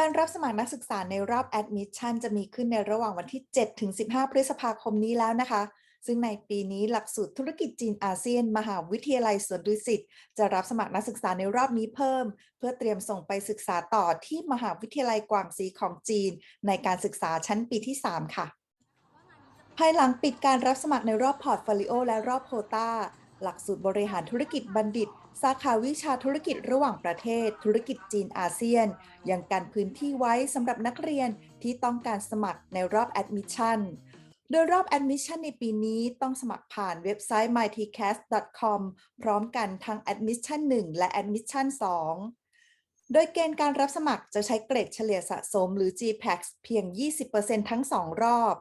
การรับสมัครนักศึกษาในรอบ Admission จะมีขึ้นในระหว่างวันที่ 7 ถึง 15 พฤษภาคมนี้แล้วนะคะ ซึ่งในปีนี้หลักสูตรธุรกิจจีนอาเซียน มหาวิทยาลัยสวนดุสิตจะรับสมัครนักศึกษาในรอบนี้เพิ่ม เพื่อเตรียมส่งไปศึกษาต่อที่มหาวิทยาลัยกวางซีของจีน ในการศึกษาชั้นปีที่ 3 ค่ะ ภายหลังปิดการรับสมัครในรอบพอร์ตโฟลิโอและรอบโควตา หลักสูตรบริหารธุรกิจบัณฑิต สาขาวิชาธุรกิจระหว่างประเทศ ธุรกิจจีนอาเซียน ยังกันพื้นที่ไว้สำหรับนักเรียนที่ต้องการสมัครในรอบ Admission โดยรอบ Admission ในปีนี้ต้องสมัครผ่านเว็บไซต์ mytcast.com พร้อมกันทั้ง Admission 1และ Admission 2โดยเกณฑ์การรับสมัครจะใช้เกรดเฉลี่ยสะสมหรือ GPAX เพียง 20%ทั้ง 2 รอบ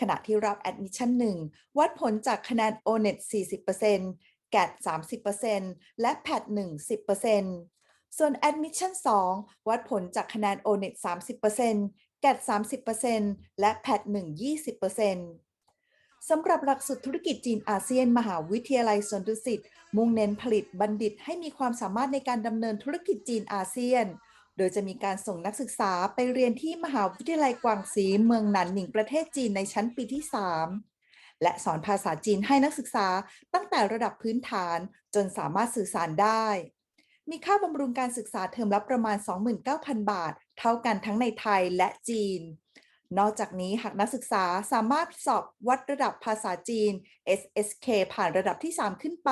ขณะที่รอบ Admission 1วัดผลจากคะแนน ONET 40% GAT 30%และ PAT 1 10%ส่วน Admission 2 วัดผลจากคะแนน ONET 30% GAT 30%และ PAT 1 20%สำหรับหลักสูตรธุรกิจจีนอาเซียน มหาวิทยาลัยสวนดุสิตมุ่งเน้นผลิตบัณฑิตให้มีความสามารถในการดำเนินธุรกิจจีนอาเซียน โดยจะมีการส่งนักศึกษาไปเรียนที่มหาวิทยาลัยกวางซีเมืองหนานหนิงประเทศจีนในชั้นปีที่ 3 และสอนภาษาจีนให้นักศึกษาตั้งแต่ระดับพื้นฐานจนสามารถสื่อสารได้ มีค่าบำรุงการศึกษาเทอมละประมาณ 29,000 บาท เท่ากันทั้งในไทยและจีนนอกจากนี้หากนักศึกษาสามารถสอบวัดระดับภาษาจีน SSK ผ่านระดับที่ 3 ขึ้นไป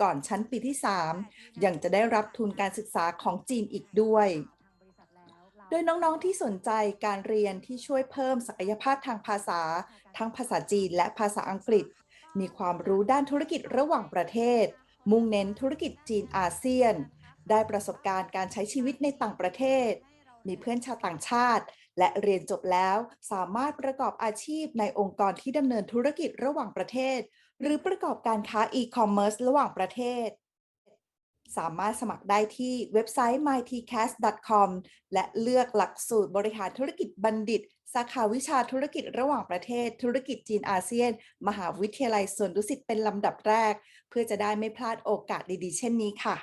ก่อนชั้นปีที่ 3 ยังจะได้รับทุนการศึกษาของจีนอีกด้วย โดยน้องๆที่สนใจการเรียนที่ช่วยเพิ่มศักยภาพทางภาษา ทั้งภาษาจีนและภาษาอังกฤษ มีความรู้ด้านธุรกิจระหว่างประเทศ มุ่งเน้นธุรกิจจีนอาเซียน ได้ประสบการณ์การใช้ชีวิตในต่างประเทศ มีเพื่อนชาวต่างชาติ และเรียนจบแล้วสามารถประกอบอาชีพในองค์กรที่ดำเนินธุรกิจระหว่างประเทศ หรือประกอบการค้าอีคอมเมิร์ซระหว่างประเทศ สามารถสมัครได้ที่เว็บไซต์ mytcast.com และเลือกหลักสูตรบริหารธุรกิจบัณฑิต สาขาวิชาธุรกิจระหว่างประเทศ ธุรกิจจีนอาเซียน มหาวิทยาลัยสวนดุสิตเป็นลำดับแรก เพื่อจะได้ไม่พลาดโอกาสดีๆ เช่นนี้ค่ะ